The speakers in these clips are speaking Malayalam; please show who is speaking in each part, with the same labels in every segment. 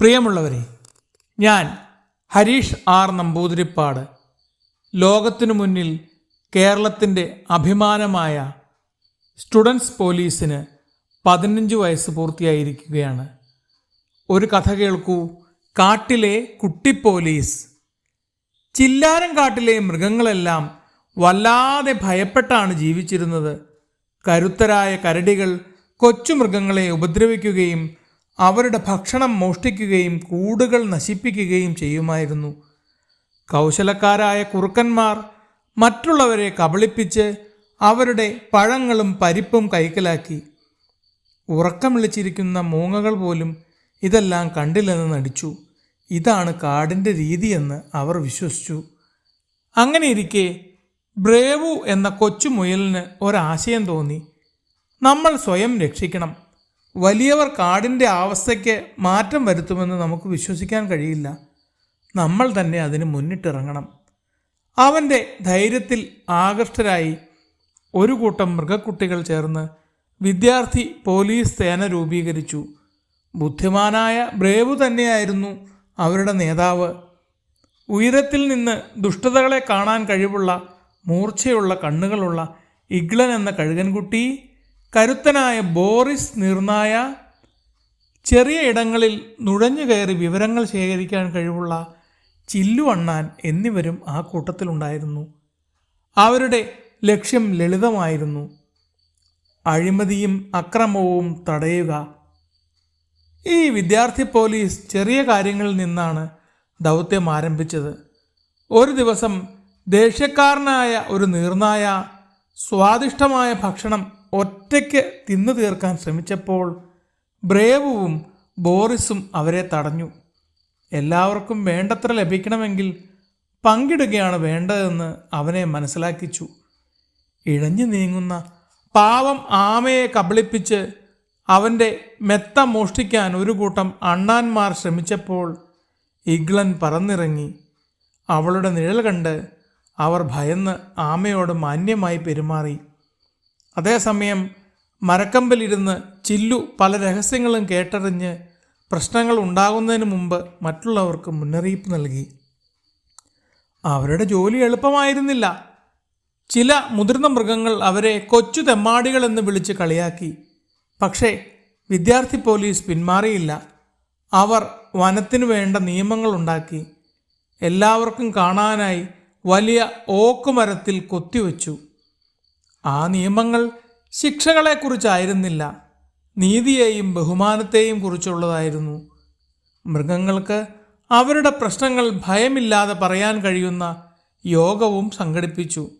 Speaker 1: പ്രിയമുള്ളവരെ ഞാൻ ഹരീഷ് ആർ നമ്പൂതിരിപ്പാട്. ലോകത്തിനു മുന്നിൽ കേരളത്തിന്റെ അഭിമാനമായ സ്റ്റുഡൻസ് പോലീസിന് പതിനഞ്ച് വയസ്സ് പൂർത്തിയായിരിക്കുകയാണ്. ഒരു കഥ കേൾക്കൂ. കാട്ടിലെ കുട്ടി പോലീസ്. ചില്ലാരം കാട്ടിലെ മൃഗങ്ങളെല്ലാം വല്ലാതെ ഭയപ്പെട്ടാണ് ജീവിച്ചിരുന്നത്. കരുത്തരായ കരടികൾ കൊച്ചുമൃഗങ്ങളെ ഉപദ്രവിക്കുകയും അവരുടെ ഭക്ഷണം മോഷ്ടിക്കുകയും കൂടുകൾ നശിപ്പിക്കുകയും ചെയ്യുമായിരുന്നു. കൗശലക്കാരായ കുറുക്കന്മാർ മറ്റുള്ളവരെ കബളിപ്പിച്ച് അവരുടെ പഴങ്ങളും പരിപ്പും കൈക്കലാക്കി. ഉറക്കം വിളിച്ചിരിക്കുന്ന മൂങ്ങകൾ പോലും ഇതെല്ലാം കണ്ടില്ലെന്ന് നടിച്ചു. ഇതാണ് കാടിന്റെ രീതിയെന്ന് അവർ വിശ്വസിച്ചു. അങ്ങനെയിരിക്കെ ബ്രേവു എന്ന കൊച്ചു മുയലിന് ഒരാശയം തോന്നി. നമ്മൾ സ്വയം രക്ഷിക്കണം. വലിയവർ കാടിന്റെ അവസ്ഥയ്ക്ക് മാറ്റം വരുത്തുമെന്ന് നമുക്ക് വിശ്വസിക്കാൻ കഴിയില്ല. നമ്മൾ തന്നെ അതിന് മുന്നിട്ടിറങ്ങണം. അവന്റെ ധൈര്യത്തിൽ ആകൃഷ്ടരായി ഒരു കൂട്ടം മൃഗക്കുട്ടികൾ ചേർന്ന് വിദ്യാർത്ഥി പോലീസ് സേന രൂപീകരിച്ചു. ബുദ്ധിമാനായ ബ്രേവു തന്നെയായിരുന്നു അവരുടെ നേതാവ്. ഉയരത്തിൽ നിന്ന് ദുഷ്ടതകളെ കാണാൻ കഴിവുള്ള മൂർച്ചയുള്ള കണ്ണുകളുള്ള ഇഗ്ലൻ എന്ന കഴുകൻകുട്ടി കരുത്തനായ ബോറിസ് നിർണായ ചെറിയ ഇടങ്ങളിൽ നുഴഞ്ഞു കയറി വിവരങ്ങൾ ശേഖരിക്കാൻ കഴിവുള്ള ചില്ലു അണ്ണാൻ എന്നിവരും ആ കൂട്ടത്തിലുണ്ടായിരുന്നു. അവരുടെ ലക്ഷ്യം ലളിതമായിരുന്നു. അഴിമതിയും അക്രമവും തടയുക. ഈ വിദ്യാർത്ഥി പോലീസ് ചെറിയ കാര്യങ്ങളിൽ നിന്നാണ് ദൗത്യം ആരംഭിച്ചത്. ഒരു ദിവസം ദേഷ്യക്കാരനായ ഒരു നീർനായ സ്വാദിഷ്ടമായ ഭക്ഷണം ഒറ്റയ്ക്ക് തിന്നു തീർക്കാൻ ശ്രമിച്ചപ്പോൾ ബ്രേവുവും ബോറിസും അവരെ തടഞ്ഞു. എല്ലാവർക്കും വേണ്ടത്ര ലഭിക്കണമെങ്കിൽ പങ്കിടുകയാണ് വേണ്ടതെന്ന് അവനെ മനസ്സിലാക്കിച്ചു. ഇഴഞ്ഞു നീങ്ങുന്ന പാവം ആമയെ കബളിപ്പിച്ച് അവന്റെ മെത്ത മോഷ്ടിക്കാൻ ഒരു കൂട്ടം അണ്ണാന്മാർ ശ്രമിച്ചപ്പോൾ ഇഗ്ലൻ പറന്നിറങ്ങി. അവളുടെ നിഴൽ കണ്ട് അവർ ഭയന്ന് ആമയോട് മാന്യമായി പെരുമാറി. അതേസമയം മരക്കമ്പിലിരുന്ന് ചില്ലു പല രഹസ്യങ്ങളും കേട്ടറിഞ്ഞ് പ്രശ്നങ്ങൾ ഉണ്ടാകുന്നതിന് മുമ്പ് മറ്റുള്ളവർക്ക് മുന്നറിയിപ്പ് നൽകി. അവരുടെ ജോലി എളുപ്പമായിരുന്നില്ല. ചില മുതിർന്ന മൃഗങ്ങൾ അവരെ കൊച്ചു തെമ്മാടികൾ എന്ന് വിളിച്ച് കളിയാക്കി. പക്ഷേ വിദ്യാർത്ഥി പോലീസ് പിന്മാറിയില്ല. അവർ വനത്തിനു വേണ്ട നിയമങ്ങൾ ഉണ്ടാക്കി. എല്ലാവർക്കും കാണാനായി വലിയ ഓക്കുമരത്തിൽ കൊത്തിവെച്ചു. ആ നിയമങ്ങൾ ശിക്ഷകളെക്കുറിച്ചായിരുന്നില്ല. നീതിയെയും ബഹുമാനത്തെയും കുറിച്ചുള്ളതായിരുന്നു. മൃഗങ്ങൾക്ക് അവരുടെ പ്രശ്നങ്ങൾ ഭയമില്ലാതെ പറയാൻ കഴിയുന്ന യോഗവും സംഘടിപ്പിച്ചു.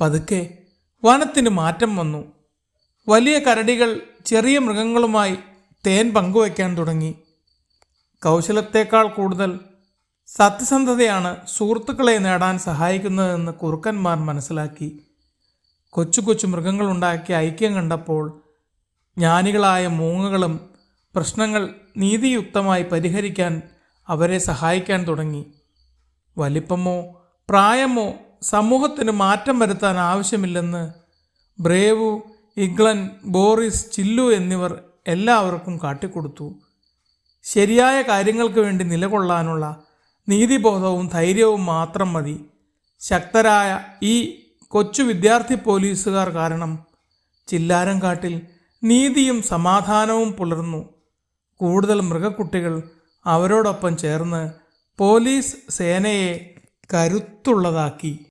Speaker 1: പതുക്കെ വനത്തിന് മാറ്റം വന്നു. വലിയ കരടികൾ ചെറിയ മൃഗങ്ങളുമായി തേൻ പങ്കുവയ്ക്കാൻ തുടങ്ങി. കൗശലത്തേക്കാൾ കൂടുതൽ സത്യസന്ധതയാണ് സുഹൃത്തുക്കളെ നേടാൻ സഹായിക്കുന്നതെന്ന് കുറുക്കന്മാർ മനസ്സിലാക്കി. കൊച്ചു കൊച്ചു മൃഗങ്ങളുണ്ടാക്കിയ ഐക്യം കണ്ടപ്പോൾ ജ്ഞാനികളായ മൂങ്ങകളും പ്രശ്നങ്ങൾ നീതിയുക്തമായി പരിഹരിക്കാൻ അവരെ സഹായിക്കാൻ തുടങ്ങി. വലിപ്പമോ പ്രായമോ സമൂഹത്തിന് മാറ്റം വരുത്താൻ ആവശ്യമില്ലെന്ന് ബ്രേവു ഇഗ്ലൻ ബോറിസ് ചില്ലു എന്നിവർ എല്ലാവർക്കും കാട്ടിക്കൊടുത്തു. ശരിയായ കാര്യങ്ങൾക്ക് വേണ്ടി നിലകൊള്ളാനുള്ള നീതിബോധവും ധൈര്യവും മാത്രം മതി. ശക്തരായ ഈ കൊച്ചു വിദ്യാർത്ഥി പോലീസുകാർ കാരണം ചില്ലാരം കാട്ടിൽ നീതിയും സമാധാനവും പുലർന്നു. കൂടുതൽ മൃഗക്കുട്ടികൾ അവരോടൊപ്പം ചേർന്ന് പോലീസ് സേനയെ കരുത്തുള്ളതാക്കി.